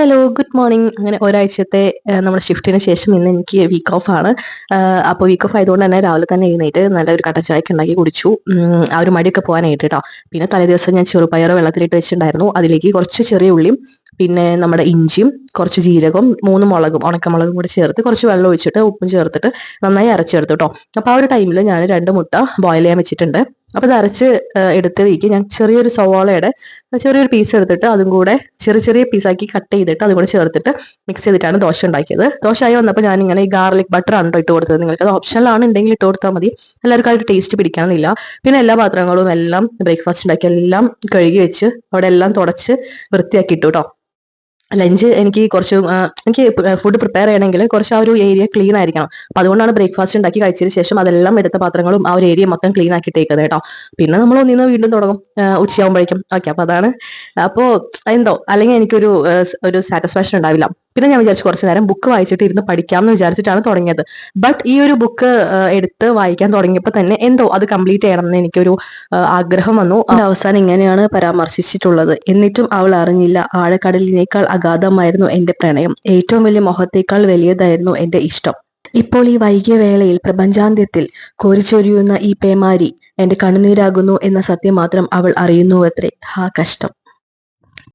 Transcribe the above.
Hello good morning അങ്ങനെ ഒരാഴ്ചത്തെ നമ്മുടെ ഷിഫ്റ്റിന് ശേഷം ഇന്ന് എനിക്ക് വീക്ക് ഓഫ് ആണ്. അപ്പോൾ വീക്ക് ഓഫ് ആയതുകൊണ്ട് തന്നെ രാവിലെ തന്നെ എഴുന്നേറ്റ് നല്ലൊരു കട്ട ചായക്ക് ഉണ്ടാക്കി കുടിച്ചു. ആ ഒരു മടിയൊക്കെ പോകാനായിട്ട് കേട്ടോ പിന്നെ തലേദിവസം ഞാൻ ചെറുപയർ വെള്ളത്തിലിട്ട് വെച്ചിട്ടുണ്ടായിരുന്നു. അതിലേക്ക് കുറച്ച് ചെറിയ ഉള്ളിയും പിന്നെ നമ്മുടെ ഇഞ്ചിയും കുറച്ച് ജീരകവും മൂന്ന് മുളകും ഉണക്കമുളകും കൂടി ചേർത്ത് കുറച്ച് വെള്ളം ഒഴിച്ചിട്ട് ഉപ്പും ചേർത്തിട്ട് നന്നായി അരച്ചെടുത്തു കേട്ടോ അപ്പോൾ ആ ഒരു ടൈമിൽ ഞാൻ രണ്ട് മുട്ട ബോയിൽ ചെയ്യാൻ വെച്ചിട്ടുണ്ട്. അപ്പോൾ ഇത് അരച്ച് എടുത്തതിലേക്ക് ഞാൻ ചെറിയൊരു സവാളയുടെ ചെറിയൊരു പീസ് എടുത്തിട്ട് അതും കൂടെ ചെറിയ ചെറിയ പീസാക്കി കട്ട് ചെയ്തിട്ട് അതും കൂടെ ചേർത്തിട്ട് മിക്സ് ചെയ്തിട്ടാണ് ദോശ ഉണ്ടാക്കിയത്. ദോശ ആയി വന്നപ്പോൾ ഞാൻ ഇങ്ങനെ ഈ ഗാർലിക് ബട്ടർ ആണ് ട്ടോ ഇട്ട് കൊടുത്തത്. നിങ്ങൾക്ക് അത് ഓപ്ഷനിലാണ് ഉണ്ടെങ്കിൽ ഇട്ട് കൊടുത്താൽ മതി. എല്ലാവർക്കും ആയിട്ട് ടേസ്റ്റ് പിടിക്കാനില്ല. പിന്നെ എല്ലാ പാത്രങ്ങളും എല്ലാം ബ്രേക്ക്ഫാസ്റ്റ് ഉണ്ടാക്കി എല്ലാം കഴുകി വെച്ച് അവിടെ എല്ലാം തുടച്ച് വൃത്തിയാക്കി ഇട്ടു കേട്ടോ ലഞ്ച് എനിക്ക് കുറച്ച് എനിക്ക് ഫുഡ് പ്രിപ്പയർ ചെയ്യണമെങ്കിൽ കുറച്ച് ആ ഒരു ഏരിയ ക്ലീൻ ആയിരിക്കണം. അപ്പൊ അതുകൊണ്ടാണ് ബ്രേക്ക്ഫാസ്റ്റ് ഉണ്ടാക്കി കഴിച്ചതിന് ശേഷം അതെല്ലാം എടുത്ത പാത്രങ്ങളും ആ ഒരു ഏരിയ മൊത്തം ക്ലീൻ ആക്കിയിട്ടേക്കുന്നത് കേട്ടോ. പിന്നെ നമ്മൾ ഒന്നിന്ന് വീണ്ടും തുടങ്ങും ഉച്ചയാകുമ്പോഴേക്കും ഓക്കെ അപ്പൊ അതാണ്. അപ്പോ എന്തോ അല്ലെങ്കിൽ എനിക്കൊരു ഒരു സാറ്റിസ്ഫാക്ഷൻ ഉണ്ടാവില്ല. പിന്നെ ഞാൻ വിചാരിച്ചു കുറച്ചു നേരം ബുക്ക് വായിച്ചിട്ട് ഇരുന്ന് പഠിക്കാമെന്ന് വിചാരിച്ചിട്ടാണ് തുടങ്ങിയത്. ബട്ട് ഈ ഒരു ബുക്ക് എടുത്ത് വായിക്കാൻ തുടങ്ങിയപ്പോൾ തന്നെ എന്തോ അത് കംപ്ലീറ്റ് ചെയ്യണം എന്ന് എനിക്കൊരു ആഗ്രഹം വന്നു. അവസാനം ഇങ്ങനെയാണ് പരാമർശിച്ചിട്ടുള്ളത്. എന്നിട്ടും അവൾ അറിഞ്ഞില്ല. ആഴക്കടലിനേക്കാൾ അഗാധമായിരുന്നു എന്റെ പ്രണയം. ഏറ്റവും വലിയ മൊഹത്തേക്കാൾ വലിയതായിരുന്നു എന്റെ ഇഷ്ടം. ഇപ്പോൾ ഈ വൈകിയ വേളയിൽ പ്രപഞ്ചാന്ത്യത്തിൽ കോരിച്ചൊരിയുന്ന ഈ പേമാരി എന്റെ കണ്ണുനീരാകുന്നു എന്ന സത്യം മാത്രം അവൾ അറിയുന്നുവത്രേ. ഹാ കഷ്ടം.